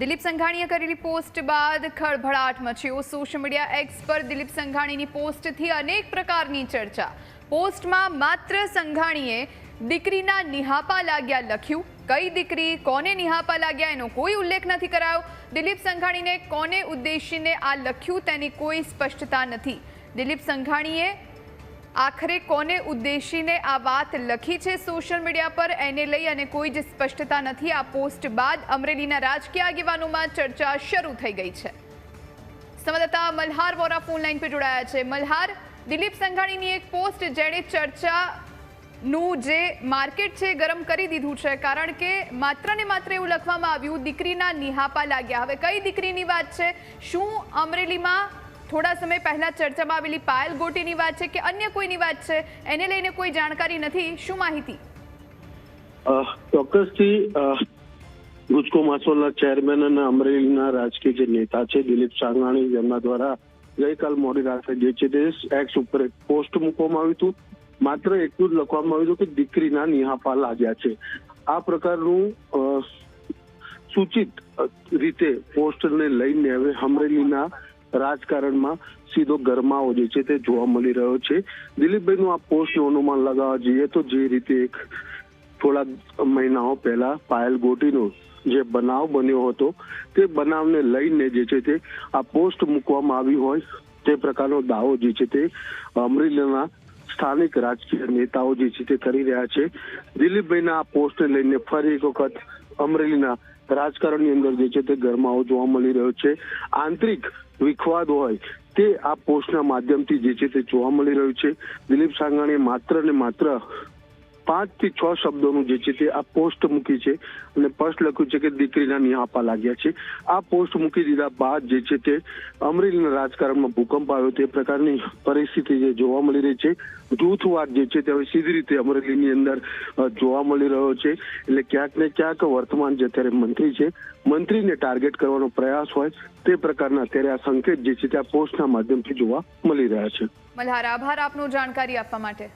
દિલીપ સંઘાણીએ કરેલી પોસ્ટ બાદ ખળભળાટ મચ્યો. સોશિયલ મીડિયા એક્સ પર દિલીપ સંઘાણીની પોસ્ટથી અનેક પ્રકારની ચર્ચા. પોસ્ટમાં માત્ર સંઘાણીએ દીકરીના નિહાપા લાગ્યા લખ્યું. કઈ દીકરી, કોને નિહાપા લાગ્યા એનો કોઈ ઉલ્લેખ નથી કરાયો. દિલીપ સંઘાણીને કોને ઉદ્દેશીને આ લખ્યું તેની કોઈ સ્પષ્ટતા નથી. દિલીપ સંઘાણીએ આખરે કોને ઉદ્દેશીને આ વાત લખી છે સોશિયલ મીડિયા પર? એને લઈ અને કોઈ જ સ્પષ્ટતા નથી. આ પોસ્ટ બાદ અમરેલીના રાજકીય આગેવાનોમાં ચર્ચા શરૂ થઈ ગઈ છે. સંવાદદાતા મલ્હાર વોરા ફોન લાઈન પર જોડાયા છે. મલ્હાર, દિલીપ સંઘાણીની એક પોસ્ટ જેણે ચર્ચાનું જે માર્કેટ છે ગરમ કરી દીધું છે. કારણ કે માત્ર ને માત્ર એવું લખવામાં આવ્યું, દીકરીના નિહાપા લાગ્યા. હવે કઈ દીકરીની વાત છે? શું અમરેલીમાં થોડા સમય પહેલા ચર્ચામાં આવેલી પાયલ ગોટીની વાત છે કે અન્ય કોઈની વાત છે? એને લઈને કોઈ જાણકારી નથી. શું માહિતી? ચોક્કસથી ગુજકો માસોલના ચેરમેન અને અમરેલીના રાજકીય જે નેતા છે, દિલીપ સાંગાણી જેમના દ્વારા ગઈકાલ મોડી રાત્રે જે છે તે એક્સ ઉપર એક પોસ્ટ મૂકવામાં આવ્યું હતું. માત્ર એટલું જ લખવામાં આવ્યું હતું કે દીકરીના નિહાપા લાગ્યા છે. આ પ્રકારનું સૂચિત રીતે પોસ્ટને લઈને હવે અમરેલીના રાજકારણમાં સીધો ગરમાવો જે છે તે જોવા મળી રહ્યો છે. દિલીપભાઈનું આ પોસ્ટનું અનુમાન લગાવવા જઈએ તો જે રીતે એક થોડા મહિનાઓ પહેલા પાયલ ગોટીનો જે બનાવ બન્યો હતો, તે બનાવને લઈને જે છે તે આ પોસ્ટ મૂકવામાં આવી હોય, તે પ્રકારનો દાવો જે છે તે અમરેલીના સ્થાનિક રાજકીય નેતાઓ જે છે તે કરી રહ્યા છે. દિલીપભાઈના આ પોસ્ટને લઈને ફરી એક વખત અમરેલીના રાજકારણની અંદર જે છે તે ગરમાવો જોવા મળી રહ્યો છે. આંતરિક વિખવાદ હોય તે આ પોસ્ટના માધ્યમથી જે છે તે જોવા મળી રહ્યું છે. દિલીપ સાંગાણીએ માત્ર ને માત્ર પાંચથી છ શબ્દોનું જે છે તે આ પોસ્ટ મૂકી છે અને સ્પષ્ટ લખ્યું છે કે દીકરીના નિહાપા લાગ્યા છે. આ પોસ્ટ મૂકી દીધા બાદ જે છે તે અમરેલીના રાજકારણમાં ભૂકંપ આવ્યો તે પ્રકારની પરિસ્થિતિ જે જોવા મળી રહી છે. જૂથવાદ જે છે તે હવે સીધી રીતે અમરેલીની અંદર જોવા મળી રહ્યો છે. એટલે ક્યાંક ને ક્યાંક વર્તમાન જે અત્યારે મંત્રી છે, મંત્રીને ટાર્ગેટ કરવાનો પ્રયાસ હોય તે પ્રકારના અત્યારે આ સંકેત જે છે તે આ પોસ્ટના માધ્યમથી જોવા મળી રહ્યા છે. મલ્હાર, આભાર આપનો જાણકારી આપવા માટે.